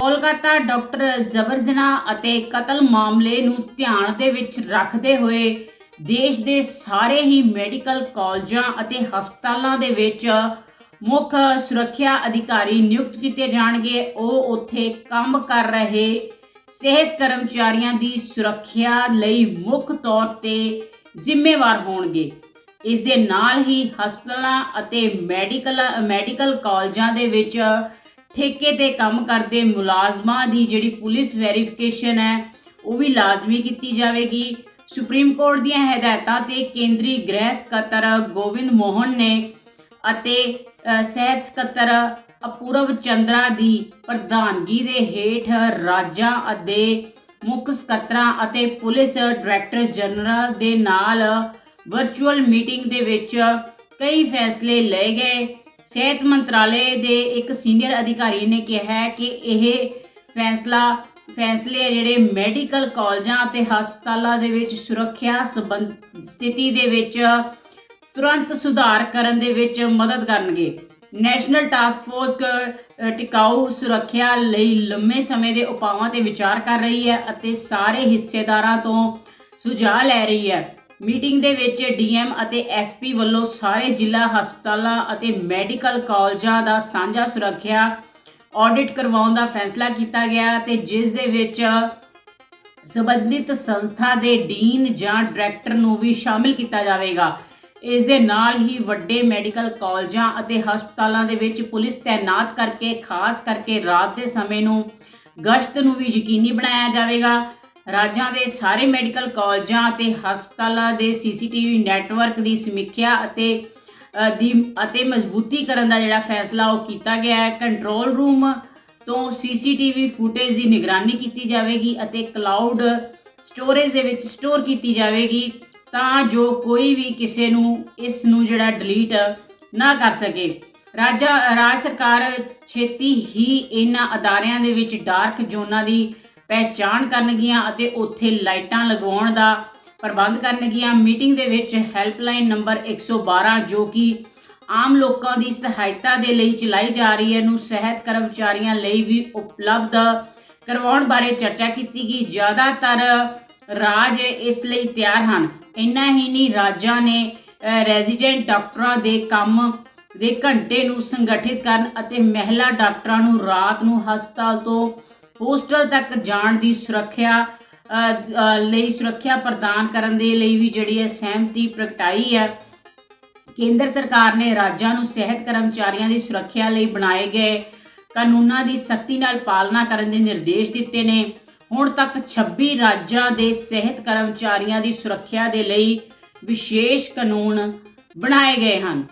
Kolkata doctor ਜ਼ਬਰ ਜ਼ਬਰਜਨਾ ਅਤੇ ਕਤਲ ਮਾਮਲੇ ਨੂੰ ਧਿਆਨ ਦੇ ਵਿੱਚ ਰੱਖਦੇ ਹੋਏ ਦੇਸ਼ ਦੇ ਸਾਰੇ ਹੀ ਮੈਡੀਕਲ ਕਾਲਜਾਂ ਅਤੇ ਹਸਪਤਾਲਾਂ ਦੇ ਵਿੱਚ ਮੁੱਖ ਸੁਰੱਖਿਆ ਅਧਿਕਾਰੀ ਨਿਯੁਕਤ ਕੀਤੇ ਜਾਣਗੇ। ਉਹ ਉੱਥੇ ਕੰਮ ਕਰ ਰਹੇ ਸਿਹਤ ਕਰਮਚਾਰੀਆਂ ਦੀ ਸੁਰੱਖਿਆ ਲਈ ਮੁੱਖ ਤੌਰ ਤੇ ਜ਼ਿੰਮੇਵਾਰ ਹੋਣਗੇ। ਇਸ ਦੇ ਨਾਲ ਹੀ ਹਸਪਤਾਲਾਂ ਅਤੇ ਮੈਡੀਕਲ ਮੈਡੀਕਲ ਕਾਲਜਾਂ ਦੇ ਵਿੱਚ ਠੇਕੇ ਤੇ ਕੰਮ ਕਰਦੇ ਮੁਲਾਜ਼ਮਾਂ ਦੀ ਜਿਹੜੀ ਪੁਲਿਸ ਵੈਰੀਫਿਕੇਸ਼ਨ ਹੈ ਉਹ ਵੀ ਲਾਜ਼ਮੀ ਕੀਤੀ ਜਾਵੇਗੀ। ਸੁਪਰੀਮ ਕੋਰਟ ਦੀਆਂ ਹਦਾਇਤਾਂ ਤੇ ਕੇਂਦਰੀ ਗ੍ਰਹਿ ਸਕੱਤਰ ਗੋਵਿੰਦ ਮੋਹਨ ਨੇ ਅਤੇ ਅ, ਸਿਹਤ ਸਕੱਤਰ ਅਪੂਰਵ ਚੰਦਰਾ ਦੀ ਪ੍ਰਧਾਨਗੀ ਦੇ ਹੇਠ ਰਾਜਾਂ ਅਤੇ ਮੁੱਖ ਸਕੱਤਰਾਂ ਅਤੇ ਪੁਲਿਸ ਡਾਇਰੈਕਟਰ ਜਨਰਲ ਦੇ ਨਾਲ ਵਰਚੁਅਲ ਮੀਟਿੰਗ ਦੇ ਵਿੱਚ ਕਈ ਫੈਸਲੇ ਲਏ ਗਏ। ਸਿਹਤ ਮੰਤਰਾਲੇ ਦੇ ਇੱਕ ਸੀਨੀਅਰ ਅਧਿਕਾਰੀ ਨੇ ਕਿਹਾ ਹੈ ਕਿ ਇਹ ਫੈਸਲਾ, ਫੈਸਲੇ ਆ ਜਿਹੜੇ ਮੈਡੀਕਲ ਕਾਲਜਾਂ ਅਤੇ ਹਸਪਤਾਲਾਂ ਦੇ ਵਿੱਚ ਸੁਰੱਖਿਆ ਸੰਬੰਧ, ਸਥਿਤੀ ਦੇ ਵਿੱਚ ਤੁਰੰਤ ਸੁਧਾਰ ਕਰਨ ਦੇ ਵਿੱਚ ਮਦਦ ਕਰਨਗੇ। ਨੈਸ਼ਨਲ ਟਾਸਕ ਫੋਰਸ ਟਿਕਾਊ ਸੁਰੱਖਿਆ ਲਈ ਲੰਮੇ ਸਮੇਂ ਦੇ ਉਪਾਵਾਂ ਤੇ ਵਿਚਾਰ ਕਰ ਰਹੀ ਹੈ ਅਤੇ ਸਾਰੇ ਹਿੱਸੇਦਾਰਾਂ ਤੋਂ ਸੁਝਾਅ ਲੈ ਰਹੀ ਹੈ। ਮੀਟਿੰਗ ਦੇ ਵਿੱਚ ਡੀਐਮ ਅਤੇ ਐਸਪੀ ਵੱਲੋਂ ਸਾਰੇ ਜ਼ਿਲ੍ਹਾ ਹਸਪਤਾਲਾਂ ਅਤੇ ਮੈਡੀਕਲ ਕਾਲਜਾਂ ਦਾ ਸਾਂਝਾ ਸੁਰੱਖਿਆ ਆਡਿਟ ਕਰਵਾਉਣ ਦਾ ਫੈਸਲਾ ਕੀਤਾ ਗਿਆ ਤੇ ਜਿਸ ਦੇ ਵਿੱਚ ਸੰਬੰਧਿਤ ਸੰਸਥਾ ਦੇ ਡੀਨ ਜਾਂ ਡਾਇਰੈਕਟਰ ਨੂੰ ਵੀ ਸ਼ਾਮਿਲ ਕੀਤਾ ਜਾਵੇਗਾ। ਇਸ ਦੇ ਨਾਲ ਹੀ ਵੱਡੇ ਮੈਡੀਕਲ ਕਾਲਜਾਂ ਅਤੇ ਹਸਪਤਾਲਾਂ ਦੇ ਵਿੱਚ ਪੁਲਿਸ ਤਾਇਨਾਤ ਕਰਕੇ, ਖਾਸ ਕਰਕੇ ਰਾਤ ਦੇ ਸਮੇਂ ਨੂੰ ਗਸ਼ਤ ਨੂੰ ਵੀ ਯਕੀਨੀ ਬਣਾਇਆ ਜਾਵੇਗਾ। ਰਾਜਾਂ ਦੇ ਸਾਰੇ ਮੈਡੀਕਲ ਕਾਲਜਾਂ ਅਤੇ ਹਸਪਤਾਲਾਂ ਦੇ ਸੀਸੀਟੀਵੀ ਨੈਟਵਰਕ ਦੀ ਸਮੀਖਿਆ ਅਤੇ ਦੀ ਅਤੇ ਮਜ਼ਬੂਤੀ ਕਰਨ ਦਾ ਜਿਹੜਾ ਫੈਸਲਾ ਉਹ ਕੀਤਾ ਗਿਆ ਹੈ। ਕੰਟਰੋਲ ਰੂਮ ਤੋਂ ਸੀਸੀਟੀਵੀ ਫੁਟੇਜ ਦੀ ਨਿਗਰਾਨੀ ਕੀਤੀ ਜਾਵੇਗੀ ਅਤੇ ਕਲਾਊਡ ਸਟੋਰੇਜ ਦੇ ਵਿੱਚ ਸਟੋਰ ਕੀਤੀ ਜਾਵੇਗੀ ਤਾਂ ਜੋ ਕੋਈ ਵੀ ਕਿਸੇ ਨੂੰ ਇਸ ਨੂੰ ਜਿਹੜਾ ਡਿਲੀਟ ਨਾ ਕਰ ਸਕੇ। ਰਾਜਾ, ਰਾਜ ਸਰਕਾਰ ਛੇਤੀ ਹੀ ਇਹਨਾਂ ਅਦਾਰਿਆਂ ਦੇ ਵਿੱਚ ਡਾਰਕ ਜ਼ੋਨਾਂ ਦੀ ਪਹਿਚਾਣ ਕਰਨਗੀਆਂ ਅਤੇ ਉੱਥੇ ਲਾਈਟਾਂ ਲਗਾਉਣ ਦਾ ਪ੍ਰਬੰਧ ਕਰਨਗੀਆਂ। ਮੀਟਿੰਗ ਦੇ ਵਿੱਚ ਹੈਲਪਲਾਈਨ ਨੰਬਰ 112 ਜੋ ਕਿ ਆਮ ਲੋਕਾਂ ਦੀ ਸਹਾਇਤਾ ਦੇ ਲਈ ਚਲਾਈ ਜਾ ਰਹੀ ਹੈ, ਨੂੰ ਸਿਹਤ ਕਰਮਚਾਰੀਆਂ ਲਈ ਵੀ ਉਪਲਬਧ ਕਰਵਾਉਣ ਬਾਰੇ ਚਰਚਾ ਕੀਤੀ ਗਈ। ਜ਼ਿਆਦਾਤਰ ਰਾਜ ਇਸ ਲਈ ਤਿਆਰ ਹਨ। ਇੰਨਾ ਹੀ ਨਹੀਂ, ਰਾਜਾਂ ਨੇ ਰੈਜ਼ੀਡੈਂਟ ਡਾਕਟਰਾਂ ਦੇ ਕੰਮ ਦੇ ਘੰਟੇ ਨੂੰ ਸੰਗਠਿਤ ਕਰਨ ਅਤੇ ਮਹਿਲਾ ਡਾਕਟਰਾਂ ਨੂੰ ਰਾਤ ਨੂੰ ਹਸਪਤਾਲ ਤੋਂ ਹੋਸਟਲ ਤੱਕ ਜਾਣ ਦੀ ਸੁਰੱਖਿਆ ਲਈ ਸੁਰੱਖਿਆ ਪ੍ਰਦਾਨ ਕਰਨ ਦੇ ਲਈ ਵੀ ਜਿਹੜੀ ਹੈ ਸਹਿਮਤੀ ਪ੍ਰਗਟਾਈ ਹੈ। ਕੇਂਦਰ ਸਰਕਾਰ ਨੇ ਰਾਜਾਂ ਨੂੰ ਸਿਹਤ ਕਰਮਚਾਰੀਆਂ ਦੀ ਸੁਰੱਖਿਆ ਲਈ ਬਣਾਏ ਗਏ ਕਾਨੂੰਨਾਂ ਦੀ ਸਖਤੀ ਨਾਲ ਪਾਲਣਾ ਕਰਨ ਦੇ ਨਿਰਦੇਸ਼ ਦਿੱਤੇ ਨੇ। ਹੁਣ ਤੱਕ 26 ਰਾਜਾਂ ਦੇ ਸਿਹਤ ਕਰਮਚਾਰੀਆਂ ਦੀ ਸੁਰੱਖਿਆ ਦੇ ਲਈ ਵਿਸ਼ੇਸ਼ ਕਾਨੂੰਨ ਬਣਾਏ ਗਏ ਹਨ।